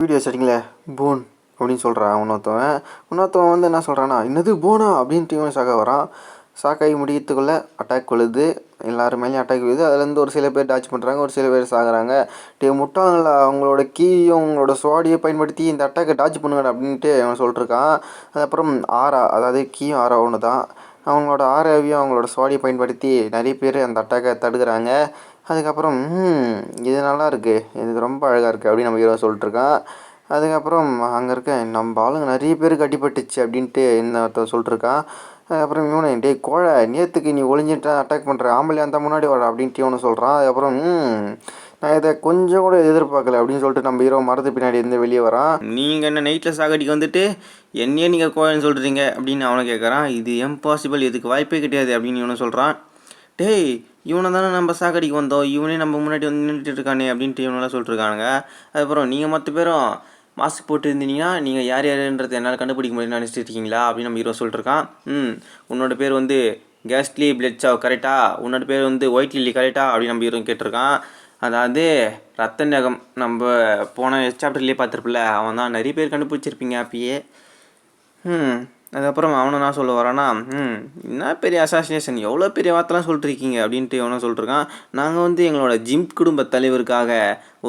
Video செட்டிங்கில் phone அப்படின்னு சொல்கிறான் இன்னொருத்தவன். இன்னொருத்தவன் வந்து என்ன சொல்கிறான்னா என்னது போனா? அப்படின்ட்டு இவன் சாக வரான். சாக்காகி முடியத்துக்குள்ளே அட்டாக் கொள்ளுது எல்லாரு மேலேயும் அட்டாக் வருது அதுலேருந்து ஒரு சில பேர் டாச் பண்ணுறாங்க ஒரு சில பேர் சாகுறாங்க. டே முட்டாங்களா அவங்களோட கீயும் அவங்களோட சுவாடியை பயன்படுத்தி இந்த அட்டாக்கை டாச் பண்ணுங்கடா அப்படின்ட்டு அவன் சொல்லிட்டுருக்கான் அதுக்கப்புறம் ஆரா அதாவது கீயும் ஆரா ஒன்று தான் அவங்களோட ஆராவையும் அவங்களோட சுவாடியை பயன்படுத்தி நிறைய பேர் அந்த அட்டாக்கை தடுக்கிறாங்க. அதுக்கப்புறம் இது நல்லா இருக்குது இது ரொம்ப அழகாக இருக்குது அப்படின்னு நம்ம ஹீரோ சொல்லிட்டுருக்கான் அதுக்கப்புறம் அங்கே இருக்க நம்ம ஆளுங்க நிறைய பேருக்கு அடிபட்டுச்சு அப்படின்ட்டு இன்னொருத்தன் சொல்லிட்டுருக்கான் அதுக்கப்புறம் இவனை டேய் கோழை நேற்றுக்கு நீ ஒளிஞ்சிட்டு அட்டாக் பண்ணுற ஆம்பளை அந்த முன்னாடி வர அப்படின்ட்டு இவனு சொல்கிறான் அதுக்கப்புறம் நான் இதை கொஞ்சம் கூட எதிர்பார்க்கல அப்படின்னு சொல்லிட்டு நம்ம ஹீரோ மரத்து பின்னாடி இருந்து வெளியே வரான். நீங்கள் என்ன நைட்டில் சாகடிக்கு வந்துட்டு என்னையே நீங்கள் கோயில்னு சொல்கிறீங்க அப்படின்னு அவனை கேட்குறான் இது இம்பாசிபிள் இதுக்கு வாய்ப்பே கிடையாது அப்படின்னு இவனை சொல்கிறான் டேய் இவனை தானே நம்ம சாகடிக்கு வந்தோம். இவனே நம்ம முன்னாடி வந்து நின்றுட்டு இருக்கானே அப்படின்ட்டு இவனெல்லாம் சொல்லிட்டுருக்கானுங்க. அதுக்கப்புறம் நீங்கள் மற்ற பேரும் மாஸ்க் போட்டு இருந்தீங்கன்னா நீங்கள் யார் யாருன்றது என்னால் கண்டுபிடிக்க முடியும்னு நினச்சிட்டு இருக்கீங்களா? அப்படின்னு நம்ம ஹீரோ சொல்லிட்டுருக்கான். ம் உன்னோட பேர் வந்து கேஸ்ட்லி பிளட்சாவ் கரெக்டா உன்னோட பேர் வந்து ஒயிட் லில்லி கரெக்டா அப்படின்னு நம்ம ஹீரோ கேட்டிருக்கான். அதாவது ரத்த நகம் நம்ம போன சாப்டர்லேயே பார்த்துருப்பில்ல அவன் தான் நிறைய பேர் கண்டுபிடிச்சிருப்பீங்க அப்பயே. ம். அதுக்கப்புறம் அவனை நான் சொல்ல வரானா ம் என்ன பெரிய அசாசினேஷன் எவ்வளோ பெரிய வார்த்தைலாம் சொல்லிட்டுருக்கீங்க? அப்படின்ட்டு அவனும் சொல்லிட்டுருக்கான். நாங்கள் வந்து எங்களோட ஜிம் குடும்ப தலைவருக்காக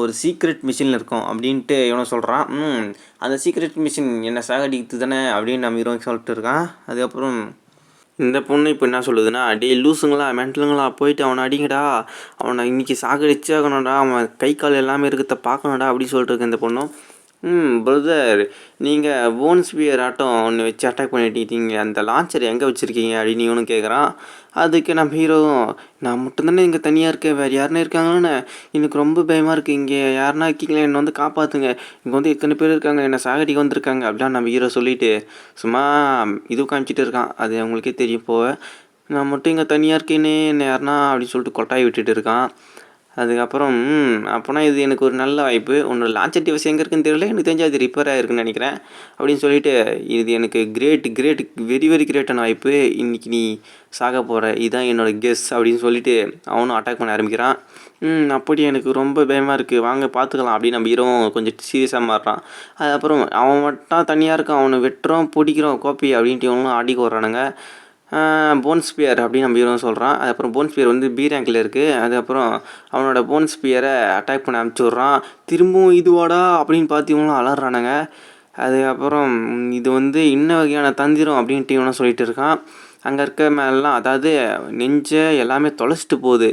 ஒரு சீக்ரெட் மிஷினில் இருக்கோம் அப்படின்ட்டு இவனை சொல்கிறான் ம் அந்த சீக்ரெட் மிஷின் என்ன சாகடிக்குது தானே அப்படின்னு நம்ம ஹீரோ சொல்லிட்டு இருக்கான் அதுக்கப்புறம் இந்த பொண்ணு இப்போ என்ன சொல்லுதுன்னா டேய் லூசுங்களா மென்டலுங்களா போயிட்டு அவனை அடிங்கடா. அவனை இன்றைக்கி சாகடிச்சே ஆகணும்டா. அவன் கை கால் எல்லாமே இருக்கிறத பார்க்கணும்டா அப்படின்னு சொல்லிட்டு இருக்கு இந்த பொண்ணும். ம் பிரதர் நீங்கள் போன்ஸ்பியர் ஆட்டம் ஒன்று வச்சு அட்டாக் பண்ணிட்டீங்க. அந்த லான்ச்சர் எங்கே வச்சுருக்கீங்க அப்படின்னு இவனும் கேட்குறான் அதுக்கு நம்ம ஹீரோவும் நான் மட்டும்தானே இங்கே தனியாக இருக்கேன். வேறு யாருன்னா இருக்காங்கன்னு எனக்கு ரொம்ப பயமாக இருக்குது இங்கே. யாருன்னா இருக்கீங்களே? என்னை வந்து காப்பாற்றுங்க இங்கே வந்து எத்தனை பேர் இருக்காங்க? என்னை சாகடிக்க வந்திருக்காங்க அப்படிலாம் நம்ம ஹீரோ சொல்லிவிட்டு சும்மா இது காமிச்சிட்டு இருக்கான். அது அவங்களுக்கே தெரியும் போக நான் மட்டும் இங்கே தனியாக இருக்கேனே என்ன யாருன்னா அப்படின்னு சொல்லிட்டு கொட்டாய் விட்டுட்டு இருக்கான். அதுக்கப்புறம் அப்போனா இது எனக்கு ஒரு நல்ல வாய்ப்பு. உன்னோட லான்ச்சர் டிவைஸ் எங்கே இருக்குன்னு தெரியல. எனக்கு தெரிஞ்சு அது ரிப்பேர் ஆகிருக்குன்னு நினைக்கிறேன். அப்படின்னு சொல்லிட்டு இது எனக்கு கிரேட் கிரேட் வெரி வெரி கிரேட்டான வாய்ப்பு. இன்னைக்கு நீ சாக போகிற இதுதான் என்னோட கெஸ் அப்படின்னு சொல்லிட்டு அவனும் அட்டாக் பண்ண ஆரம்பிக்கிறான். அப்படி எனக்கு ரொம்ப பயமாக இருக்குது வாங்க பார்த்துக்கலாம் அப்படின்னு நம்ம ஹீரோவும் கொஞ்சம் சீரியஸாக மாறுறான். அதுக்கப்புறம் அவன் மட்டும் தனியாக இருக்கான். அவனை வெட்டுறோம் பிடிக்கிறோம் கோப்பி அப்படின்ட்டு இவனும் ஆடிக்கு வர்றானுங்க போன்ஸ்பியர் அப்படின்னு நம்ம ஹீரோ சொல்கிறான் அதுக்கப்புறம் போன்ஸ்பியர் வந்து பி ரேங்கில் இருக்குது அதுக்கப்புறம் அவனோட போன்ஸ்பியரை அட்டாக் பண்ண அனுப்பிச்சி விட்றான். திரும்பவும் இதுவாடா அப்படின்னு பார்த்து இவங்களும் அலறானுங்க. அதுக்கப்புறம் இது வந்து இன்ன வகையான தந்திரம் அப்படின்ட்டு இவனும் சொல்லிகிட்டு இருக்கான். அங்கே இருக்க மேலாம் அதாவது நெஞ்சை எல்லாமே தொலைச்சிட்டு போகுது.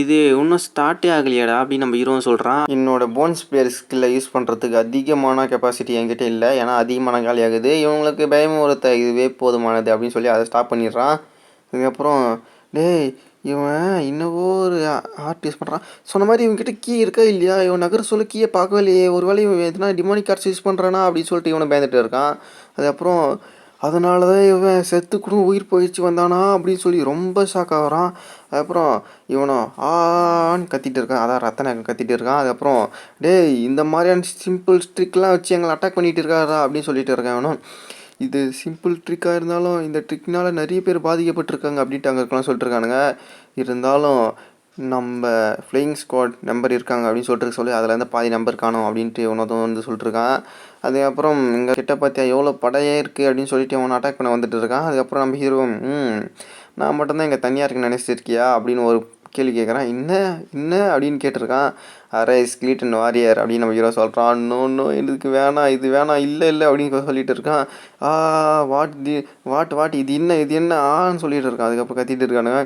இது இன்னும் ஸ்டார்ட்டே ஆகலையாடா அப்படின்னு நம்ம ஹீரோவும் சொல்கிறான் என்னோட போன் பேர் ஸ்கில்லை யூஸ் பண்ணுறதுக்கு அதிகமான கெப்பாசிட்டி என்கிட்ட இல்லை. ஏன்னா அதிகமான காலி ஆகுது. இவங்களுக்கு பயமுறுத்த இதுவே போதுமானது அப்படின்னு சொல்லி அதை ஸ்டாப் பண்ணிடுறான். அதுக்கப்புறம் டேய் இவன் இன்னவோ ஒரு ஆர்ட் யூஸ் பண்ணுறான் சொன்ன மாதிரி இவன்கிட்ட கீ இருக்கா இல்லையா? இவன் நகர சொல்ல கீயை பார்க்கவே இல்லையே. ஒரு வேளை இவன் எதுனா டிமோனிக் கார்ட்ஸ் யூஸ் பண்ணுறானா அப்படின்னு சொல்லிட்டு இவனை பயந்துட்டு இருக்கான். அதுக்கப்புறம் அதனால தான் இவன் செத்து கூட உயிர் போயிடுச்சு வந்தானா அப்படின்னு சொல்லி ரொம்ப ஷாக் ஆகிறான். அதுக்கப்புறம் இவனும் ஆன்னு கத்திட்டு இருக்கான். அதான் ரத்தன கத்திட்டு இருக்கான். அதுக்கப்புறம் டேய் இந்த மாதிரியான சிம்பிள் ஸ்ட்ரிக்லாம் வச்சு எங்களை அட்டாக் பண்ணிகிட்டு இருக்காரா அப்படின்னு சொல்லிட்டு இருக்கான் இவனும். இது சிம்பிள் ட்ரிக்காக இருந்தாலும் இந்த ட்ரிக்னால் நிறைய பேர் பாதிக்கப்பட்டிருக்காங்க அப்படின்ட்டு அங்கே இருக்கலாம் சொல்லிட்டுருக்கானுங்க இருந்தாலும் நம்ம ஃப்ளையிங் ஸ்குவாட் நம்பர் இருக்காங்க அப்படின்னு சொல்லிட்டு சொல்லி அதில் இருந்து பாதி நம்பர் காணும் அப்படின்ட்டு இவனதும் வந்து சொல்லிட்டுருக்கான் அதுக்கப்புறம் இங்கே கிட்ட பார்த்தியா எவ்வளோ படையே இருக்குது அப்படின்னு சொல்லிட்டு அவனை அட்டாக் பண்ண வந்துட்டு இருக்கான். அதுக்கப்புறம் நம்ம ஹீரோ ம் நான் மட்டும்தான் இங்கே தனியாக இருக்குன்னு நினச்சிருக்கியா? அப்படின்னு ஒரு கேள்வி கேட்குறான் என்ன என்ன? அப்படின்னு கேட்டிருக்கான். அரே ஸ்கிலிட்டன் வாரியர் அப்படின்னு நம்ம ஹீரோ சொல்கிறான் நோ நோ இதுக்கு வேணாம் இது வேணாம் இல்லை இல்லை அப்படின்னு சொல்லிட்டு இருக்கான். ஆ வாட் தி வாட் வாட் இது என்ன இது என்ன? ஆன்னு சொல்லிட்டு இருக்கான். அதுக்கப்புறம் கத்திட்டு இருக்கானுங்க.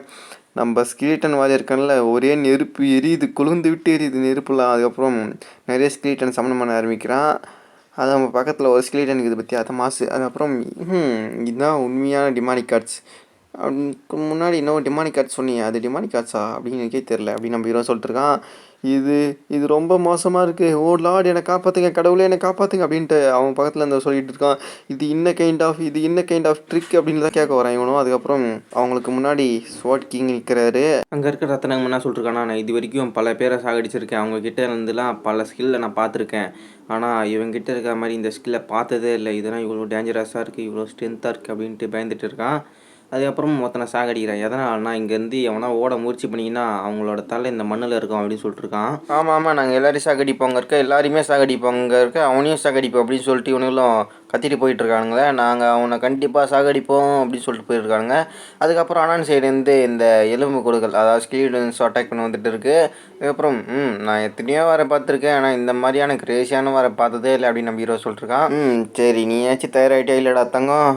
நம்ம ஸ்கிலீட்டன் வாரியர் இருக்கான்ல ஒரே நெருப்பு எரியுது கொழுந்து விட்டு எரியுது நெருப்புலாம். அதுக்கப்புறம் நிறைய ஸ்கிலீட்டன் சமணம் பண்ண ஆரம்பிக்கிறான். அது நம்ம பக்கத்தில் ஒரு ஸ்கிலீட்டன் இருக்குது பற்றி அதை மாசு. அதுக்கப்புறம் இதுதான் உண்மையான டிமானிக் கார்ட்ஸ் முன்னாடி இன்னும் டிமானிக் கார்ட்ஸ் சொன்னீங்க. அது டிமானிக் கார்ட்ஸா அப்படின்னு எனக்கே தெரில அப்படின்னு நம்ம ஹீரோ சொல்லிட்டு இருக்கான். இது இது ரொம்ப மோசமாக இருக்குது ஓ லார்ட் என்னை காப்பாற்றுங்க கடவுளே என்னை காப்பாற்றுங்க அப்படின்ட்டு அவன் பக்கத்தில் இருந்து சொல்லிட்டு இருக்கான். இது இன்ன கைண்ட் ஆஃப் இது இன்ன கைண்ட் ஆஃப் ட்ரிக் அப்படின்னு தான் கேட்க வரான் இவனும். அதுக்கப்புறம் அவங்களுக்கு முன்னாடி ஸ்வாட் கிங் நிற்கிறாரு அங்கே இருக்கிற ரத்தனங்க என்ன சொல்லிருக்கானா நான் இது வரைக்கும் பல பேரை சாகடிச்சிருக்கேன். அவங்கக்கிட்ட இருந்துலாம் பல ஸ்கில்லை நான் பார்த்துருக்கேன். ஆனால் இவங்கிட்ட இருக்கிற மாதிரி இந்த ஸ்கில்லை பார்த்ததே இல்லை. இதெல்லாம் இவ்வளோ டேஞ்சரஸாக இருக்குது இவ்வளோ ஸ்ட்ரென்த்தாக இருக்குது அப்படின்ட்டு பயந்துட்டு இருக்கான். அதுக்கப்புறம் ஒருத்தனை சாகடிக்கிறான். எதனால்னா இங்கேருந்து எவனா ஓட முயற்சி பண்ணிங்கன்னா அவங்களோட தலை இந்த மண்ணில் இருக்கும் அப்படின்னு சொல்லிட்டு இருக்கான். ஆமாம் ஆமாம் நாங்கள் எல்லாரையும் சாகடிப்போம். அங்கே இருக்க எல்லாரையுமே சாகடிப்போம். அங்கே இருக்க அவனையும் சாகடிப்போம் அப்படின்னு சொல்லிட்டு இவனுங்களும் கத்திட்டு போயிட்டு இருக்கானுங்களே. நாங்கள் அவனை கண்டிப்பாக சாகடிப்போம் அப்படின்னு சொல்லிட்டு போயிருக்காங்க அதுக்கப்புறம் அண்ணன் சைடுலேருந்து இந்த எலும்பு கொடுக்கல் அதாவது ஸ்கீல்டன்ஸ் அட்டாக் பண்ணி வந்துட்டு இருக்கு. அதுக்கப்புறம் ம் நான் எத்தனையோ வர பார்த்துருக்கேன். ஆனால் இந்த மாதிரியான கிரேசியான வர பார்த்ததே இல்லை அப்படின்னு நம்ம ஹீரோ சொல்லிட்டுருக்கான் ம் சரி. நீ ஏதாச்சும் தயாராகிட்டே இல்லைடா தங்கம்.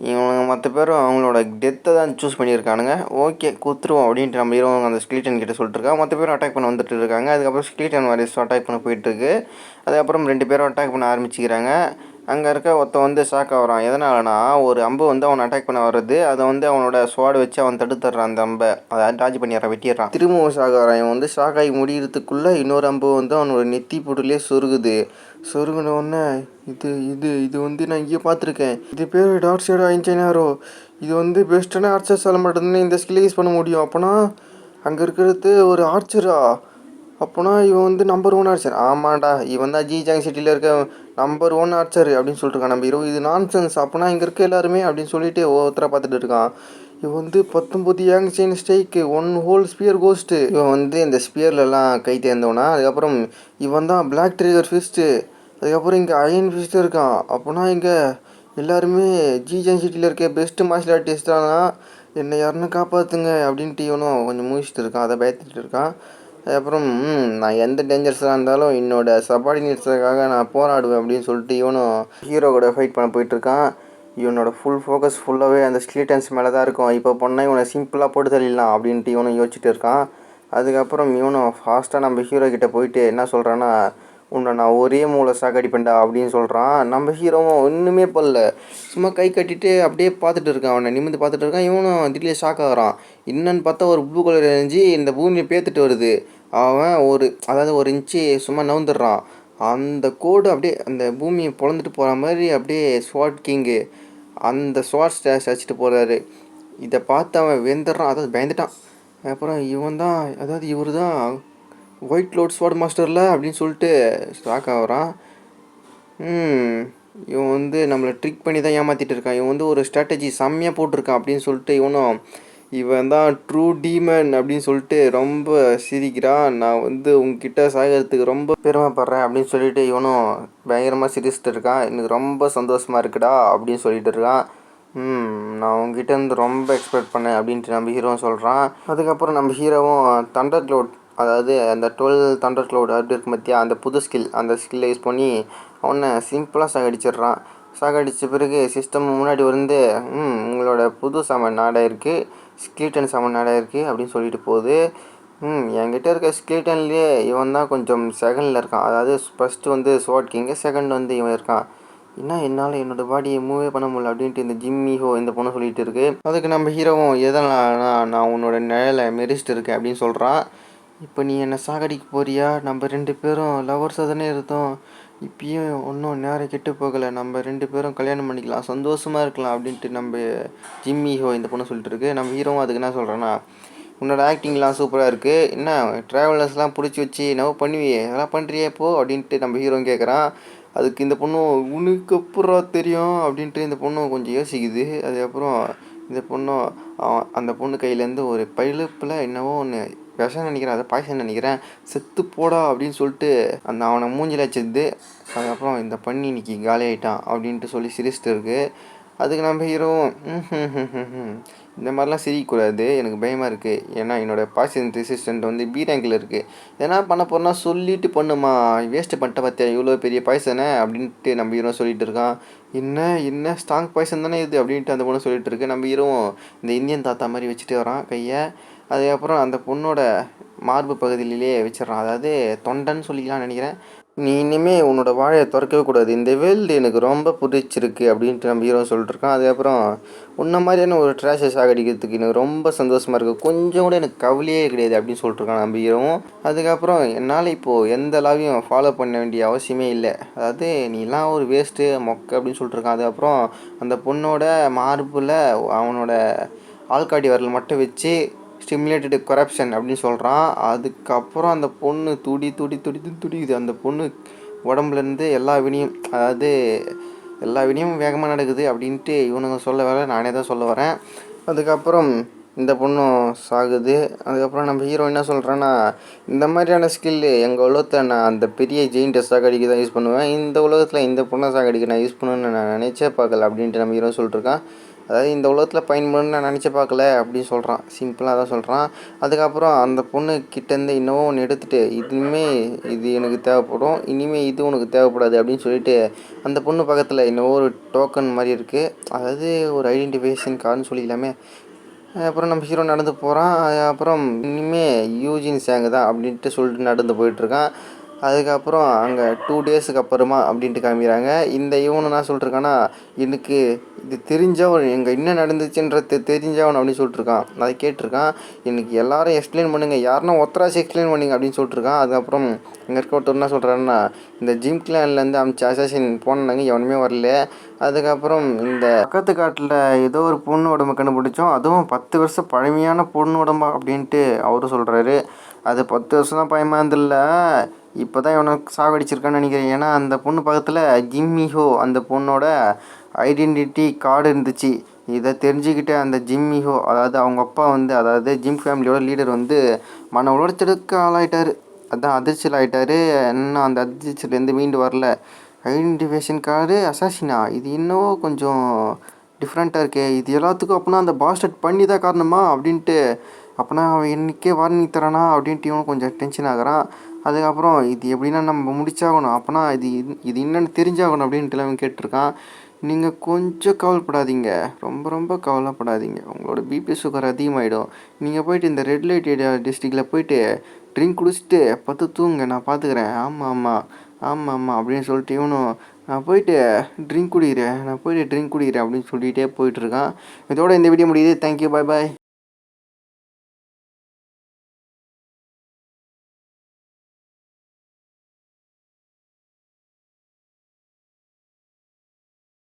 இவனுங்க மற்ற பேரும் அவங்களோட டெத்தை தான் சூஸ் பண்ணியிருக்கானுங்க. ஓகே குத்துருவோம் அப்படின்ட்டு நம்ம ஹீரோ அந்த ஸ்கிலிட்டன் கிட்ட சொல்லிட்டுருக்கா மற்ற பேரும் அட்டாக் பண்ண வந்துட்டு இருக்காங்க. அதுக்கப்புறம் ஸ்கிலிட்டன் வாரியர்ஸ் அட்டாக் பண்ண போயிட்டுருக்கு. அதுக்கப்புறம் ரெண்டு பேரும் அட்டாக் பண்ண ஆரம்பிச்சுக்கிறாங்க. அங்கே இருக்க ஒருத்தன் வந்து ஷாக் ஆகுறான். எதனாலனா ஒரு அம்பு வந்து அவனை அட்டாக் பண்ண வர்றது அதை வந்து அவனோட ஸ்வாட் வச்சு அவன் தடுத்துடுறான் அந்த அம்பை. அதை டாஜ் பண்ணிடுறான் வெட்டிடுறான். திரும்பவும் ஷாக் ஆகிறான். இவன் வந்து ஷாக் ஆகி முடியறதுக்குள்ளே இன்னொரு அம்பு வந்து அவனோட நெத்தி போட்டுலேயே சொருகுது. சொருகுன இது இது இது வந்து நான் இங்கே பார்த்துருக்கேன். இது பேர் டார்க் சைடு ஐஞ்சனாரோ இது வந்து பெஸ்ட்டான ஆர்ச்சர்ஸால் மட்டும்தான் இந்த ஸ்கில் யூஸ் பண்ண முடியும். அப்போனா அங்கே இருக்கிறது ஒரு ஆர்ச்சரா அப்போனா இவன் வந்து நம்பர் ஒன் ஆர்ச்சர் ஆமாண்டா இவன் தான் ஜி ஜாங் சிட்டியில் இருக்க நம்பர் ஒன் ஆர்ச்சர் அப்படின்னு சொல்லிட்டுருக்கான். நம்ம இருபது இது நான்சென்ஸ் அப்போனா இங்கே இருக்க எல்லாருமே அப்படின்னு சொல்லிட்டு ஒவ்வொருத்தராக பார்த்துட்டு இருக்கான். இவன் வந்து பத்தொம்பது யாங் செயின் ஸ்டைக்கு ஒன் ஹோல் ஸ்பியர் கோஸ்ட்டு இவன் வந்து இந்த ஸ்பியர்லலாம் கை தேர்ந்தவனா? அதுக்கப்புறம் இவன் தான் பிளாக் ட்ரிகர் ஃபிஸ்ட்டு அதுக்கப்புறம் இங்கே அயன் ஃபிஸ்ட்டு இருக்கான். அப்போனா இங்கே எல்லாருமே ஜிஜாங் சிட்டியில் இருக்க பெஸ்ட்டு மார்ஷியல் ஆர்டிஸ்டானா என்னை யாருன்னு காப்பாற்றுங்க அப்படின்ட்டு இவனும் கொஞ்சம் மூச்சிட்டு இருக்கான். அதை பயத்துட்டு இருக்கான். அதுக்கப்புறம் நான் எந்த டேஞ்சர்ஸாக இருந்தாலும் என்னோட சபார்டினேட்ஸுக்காக நான் போராடுவேன் அப்படின்னு சொல்லிட்டு இவனும் ஹீரோ கூட ஃபைட் பண்ண போயிட்டுருக்கான். இவனோட ஃபுல் ஃபோக்கஸ் ஃபுல்லாகவே அந்த ஸ்கிலிட்டன்ஸ் மேலே தான் இருக்கும். இப்போ பொண்ணை இவனை சிம்பிளாக போட்டு தள்ளிடலாம் அப்படின்ட்டு இவனும் யோசிச்சுட்டு இருக்கான். அதுக்கப்புறம் இவனும் ஃபாஸ்ட்டாக நம்ம ஹீரோ கிட்டே போயிட்டு என்ன சொல்கிறான்னா உன்னை நான் ஒரே மூளை சாகடிப்பேன்டா அப்படின்னு சொல்கிறான் நம்ம ஹீரோவும் ஒன்றுமே பண்ணல. சும்மா கை கட்டிட்டு அப்படியே பார்த்துட்டு இருக்கான். அவனை நிமிர்ந்து பார்த்துட்டு இருக்கான். இவனும் திடீர்னு ஷாக் ஆகிறான். என்னன்னு பார்த்தா ஒரு ப்ளூ கலர் எரிஞ்சு இந்த பூமியை பேத்துட்டு வருது. அவன் ஒரு அதாவது ஒரு இன்ச்சு சும்மா நவுந்துடுறான். அந்த கோடு அப்படியே அந்த பூமியை பொழந்துட்டு போகிற மாதிரி அப்படியே ஸ்வாட் கிங்கு அந்த ஸ்வாட் ஸ்டாஷ் அடிச்சுட்டு போகிறாரு இதை பார்த்து அவன் வெந்துடுறான் அதாவது பயந்துட்டான். அப்புறம் இவன் தான் அதாவது இவர் தான் ஒயிட் லோட் ஸ்வாட் மாஸ்டரில் அப்படின்னு சொல்லிட்டு ஸ்டாக் ஆகுறான். இவன் வந்து நம்மளை ட்ரிக் பண்ணி தான் ஏமாற்றிட்டு இருக்கான். இவன் வந்து ஒரு ஸ்ட்ராட்டஜி செம்மையாக போட்டிருக்கான் அப்படின்னு சொல்லிட்டு இவனும் இவன் தான் ட்ரூ டீமன் அப்படின்னு சொல்லிட்டு ரொம்ப சிரிக்கிறான். நான் வந்து உங்ககிட்ட சாகிறதுக்கு ரொம்ப பெருமைப்படுறேன் அப்படின்னு சொல்லிட்டு இவனும் பயங்கரமாக சிரிச்சுட்டு இருக்கான். எனக்கு ரொம்ப சந்தோஷமாக இருக்குடா அப்படின்னு சொல்லிட்டு இருக்கான். ம் நான் உங்ககிட்ட இருந்து ரொம்ப எக்ஸ்பெக்ட் பண்ணேன் அப்படின்ட்டு நம்ம ஹீரோவும் சொல்கிறான் அதுக்கப்புறம் நம்ம ஹீரோவும் தண்டர் க்ளவுட் அதாவது அந்த டுவெல் தண்டர் க்ளவுட் அப்படி இருக்கு மத்தியா அந்த புது ஸ்கில் அந்த ஸ்கில்லை யூஸ் பண்ணி அவனை சிம்பிளாக சாகடிச்சிடுறான். சாகடித்த பிறகு சிஸ்டம் முன்னாடி வந்து ம் உங்களோட புது சமன் நாடாக இருக்குது ஸ்கிலிட்டன் சமன் நாடாக இருக்குது அப்படின்னு சொல்லிட்டு போகுது. ம் என்கிட்ட இருக்க ஸ்கிலிட்டன்லேயே இவன் தான் கொஞ்சம் செகண்டில் இருக்கான். அதாவது ஃபஸ்ட்டு வந்து ஸ்வாட் கிங்கு செகண்ட் வந்து இவன் இருக்கான். என்ன என்னால் என்னோடய பாடியை மூவே பண்ண முடியல அப்படின்ட்டு இந்த ஜிம்மி ஹோ இந்த பொண்ணு சொல்லிட்டு இருக்கு. அதுக்கு நம்ம ஹீரோவும் எதனால் நான் உன்னோட நிழலை மெரிச்சிட்டு இருக்கேன் அப்படின்னு சொல்கிறான் இப்போ நீ என்னை சாகடிக்க போறியா? நம்ம ரெண்டு பேரும் லவர்ஸாக தானே இருந்தோம். இப்பயும் ஒன்றும் நேரம் கெட்டு போகலை. நம்ம ரெண்டு பேரும் கல்யாணம் பண்ணிக்கலாம். சந்தோஷமாக இருக்கலாம் அப்படின்ட்டு நம்ம ஜிம்மி ஹோ இந்த பொண்ணு சொல்லிட்டு இருக்கு. நம்ம ஹீரோவும் அதுக்கு என்ன சொல்கிறேன்னா உன்னோட ஆக்டிங்லாம் சூப்பராக இருக்குது என்ன ட்ராவலர்ஸ்லாம் பிடிச்சி வச்சு என்னவோ பண்ணுவியே. அதெல்லாம் பண்ணுறியே போ அப்படின்ட்டு நம்ம ஹீரோவும் கேட்குறான் அதுக்கு இந்த பொண்ணும் உனக்கு அப்புறம் தெரியும்? அப்படின்ட்டு இந்த பொண்ணும் கொஞ்சம் யோசிக்குது. அதுக்கப்புறம் இந்த பொண்ணும் அந்த பொண்ணு கையிலேருந்து ஒரு பழுப்பில் என்னவோ ஒன்று விஷம் நினைக்கிறேன் அதை பாய்சன் நினைக்கிறேன். செத்து போடா அப்படின்னு சொல்லிட்டு அந்த அவனை மூஞ்சில வச்சிருது அதுக்கப்புறம் இந்த பண்ணி இன்னைக்கு காலி ஆகிட்டான் அப்படின்ட்டு சொல்லி சிரிச்சிட்டு இருக்கு. அதுக்கு நம்ம ஹீரோவும் இந்த மாதிரிலாம் சிரிக்கக்கூடாது. எனக்கு பயமாக இருக்குது ஏன்னா என்னோடய பாய்சன் ரெசிஸ்டன்ட் வந்து பி ரேங்கில் இருக்குது எதனா பண்ண போகிறனா சொல்லிட்டு பண்ணுமா வேஸ்ட்டு பண்ணிட்ட பார்த்தியா இவ்வளோ பெரிய பாய்சனை அப்படின்ட்டு நம்ம ஹீரோ சொல்லிட்டு இருக்கான். என்ன என்ன? ஸ்ட்ராங் பாய்சன் தானே இது? அப்படின்ட்டு அந்த பொண்ணு சொல்லிட்டு இருக்கு. நம்ம ஹீரோவும் இந்த இந்தியன் தாத்தா மாதிரி வச்சுட்டு வரான் கையை. அதுக்கப்புறம் அந்த பொண்ணோட மார்பு பகுதியிலேயே வச்சிடறான். அதாவது தொண்டைன்னு சொல்லிக்கலாம்னு நினைக்கிறேன். நீ இனிமேல் உன்னோட வாழையை திறக்கவே கூடாது. இந்த வேல்டு எனக்கு ரொம்ப பிடிச்சிருக்கு அப்படின்ட்டு நம்ம ஹீரோ சொல்லிட்டுருக்கான். அதுக்கப்புறம் உன்ன மாதிரியான ஒரு ட்ராஷை சாகடிக்கிறதுக்கு எனக்கு ரொம்ப சந்தோஷமாக இருக்குது கொஞ்சம் கூட எனக்கு கவலையே கிடையாது அப்படின்னு சொல்லிட்டுருக்கான் நம்ம ஹீரோவும் அதுக்கப்புறம் என்னால் இப்போது எந்த லாவையும் ஃபாலோ பண்ண வேண்டிய அவசியமே இல்லை. அதாவது நீலாம் ஒரு வேஸ்ட்டு மொக்க அப்படின்னு சொல்லிட்டுருக்கான். அதுக்கப்புறம் அந்த பொண்ணோட மார்பில் அவனோட ஆள்காட்டி வரல் மட்டும் வச்சு ஸ்டிமுலேட்டடு கரப்ஷன் அப்படின்னு சொல்கிறான் அதுக்கப்புறம் அந்த பொண்ணு துடி துடி துடி துடிக்குது. அந்த பொண்ணு உடம்புலேருந்து எல்லா வினியும் அதாவது எல்லா வினியும் வேகமாக நடக்குது அப்படின்ட்டு இவனுங்க சொல்ல வர நானே தான் சொல்ல வரேன். அதுக்கப்புறம் இந்த பொண்ணும் சாகுது. அதுக்கப்புறம் நம்ம ஹீரோ என்ன சொல்கிறேன்னா இந்த மாதிரியான ஸ்கில்லு எங்கள் உலகத்தில் நான் அந்த பெரிய ஜெயின்ட்டை சாகடிக்க தான் யூஸ் பண்ணுவேன். இந்த உலகத்தில் இந்த பொண்ணை சாகடிக்க நான் யூஸ் பண்ணுவேன்னு நான் நினச்சே பார்க்கல அப்படின்ட்டு நம்ம ஹீரோ சொல்லிட்டுருக்கான் அதாவது இந்த உலகத்தில் பயன்படுன்னு நான் நினச்சி பார்க்கல அப்படின்னு சொல்கிறான் சிம்பிளாக தான் சொல்கிறான் அதுக்கப்புறம் அந்த பொண்ணு கிட்டேருந்து இன்னமும் ஒன்று எடுத்துகிட்டு இனிமே இது எனக்கு தேவைப்படும் இனிமேல் இது உனக்கு தேவைப்படாது அப்படின்னு சொல்லிட்டு அந்த பொண்ணு பக்கத்தில் இன்னும் ஒரு டோக்கன் மாதிரி இருக்குது அதாவது ஒரு ஐடென்டிஃபிகேஷன் கார்டுன்னு சொல்லிக்கலாமே அப்புறம் நம்ம ஹீரோ நடந்து போகிறான் அப்புறம் இனிமேல் யூஜின் சேங்கு தான் அப்படின்ட்டு சொல்லிட்டு நடந்து போயிட்டுருக்கான் அதுக்கப்புறம் அங்கே டூ டேஸுக்கு அப்புறமா அப்படின்ட்டு காமிக்கிறாங்க இந்த இவனு என்ன சொல்லிட்டுருக்கான்னா எனக்கு இது தெரிஞ்சவன் இங்கே என்ன நடந்துச்சுன்றது தெரிஞ்சவன் அப்படின்னு சொல்லிட்டுருக்கான் அதை கேட்டிருக்கான். எனக்கு எல்லாரும் எக்ஸ்பிளைன் பண்ணுங்கள் யாருன்னா ஒத்தராசி எக்ஸ்பிளைன் பண்ணுங்க அப்படின்னு சொல்லிட்டுருக்கான் அதுக்கப்புறம் இங்கே இருக்க ஒருத்தர் என்ன சொல்கிறாருன்னா இந்த ஜிம் கிளான்லேருந்து அமிச்ச அசாசின் போனாங்க எவனுமே வரல. அதுக்கப்புறம் இந்த பக்கத்து காட்டில் ஏதோ ஒரு பொண்ணு உடம்பு கண்டுபிடிச்சோம். அதுவும் பத்து வருஷம் பழமையான பொண்ணு உடம்பா அப்படின்ட்டு அவரும் சொல்கிறாரு அது பத்து வருஷம் தான் பயமாந்தில்ல இப்போ தான் இவனை சாகடிச்சிருக்கான்னு நினைக்கிறேன். ஏன்னா அந்த பொண்ணு பக்கத்தில் ஜிம்மிஹோ அந்த பொண்ணோட ஐடென்டிட்டி கார்டு இருந்துச்சு. இதை தெரிஞ்சுக்கிட்ட அந்த ஜிம்மிஹோ அதாவது அவங்க அப்பா வந்து அதாவது ஜிம் ஃபேமிலியோட லீடர் வந்து மன உளர்ச்சலுக்கு ஆளாயிட்டார். அதான் அதிர்ச்சியில் ஆகிட்டார் இன்னும் அந்த அதிர்ச்சியிலேருந்து மீண்டு வரல. ஐடென்டிஃபிகேஷன் கார்டு அசாசினா இது இன்னும் கொஞ்சம் டிஃப்ரெண்ட்டாக இருக்கே. இது எல்லாத்துக்கும் அப்படின்னா அந்த பாஸ்டட் பண்ணி தான் காரணமா? அப்படின்ட்டு அப்போனா அவன் என்னைக்கே வார்னிங் தரானா அப்படின்ட்டு இவனும் கொஞ்சம் டென்ஷன் ஆகிறான். அதுக்கப்புறம் இது எப்படின்னா நம்ம முடிச்சாகணும். அப்போனா இது இது- என்னென்னு தெரிஞ்சாகணும் அப்படின்ட்டு அவன் கேட்டிருக்கான். நீங்கள் கொஞ்சம் கவலைப்படாதீங்க. ரொம்ப ரொம்ப கவலைப்படாதீங்க. உங்களோட பிபி சுகர் அதிகமாகிடும் நீங்கள் போயிட்டு இந்த ரெட் லைட் ஏரியா டிஸ்ட்ரிக்டில் போயிட்டு ட்ரிங்க் குடிச்சிட்டு பத்து தூங்க நான் பார்த்துக்கிறேன் ஆமாம் ஆமாம் ஆமாம் ஆமாம் அப்படின்னு சொல்லிட்டு இவனும் நான் போயிட்டு ட்ரிங்க் குடிக்கிறேன். நான் போயிட்டு ட்ரிங்க் குடிக்கிறேன் அப்படின்னு சொல்லிகிட்டே போயிட்டுருக்கான் இதோட இந்த வீடியோ முடியுது. தேங்க்யூ பாய் பாய்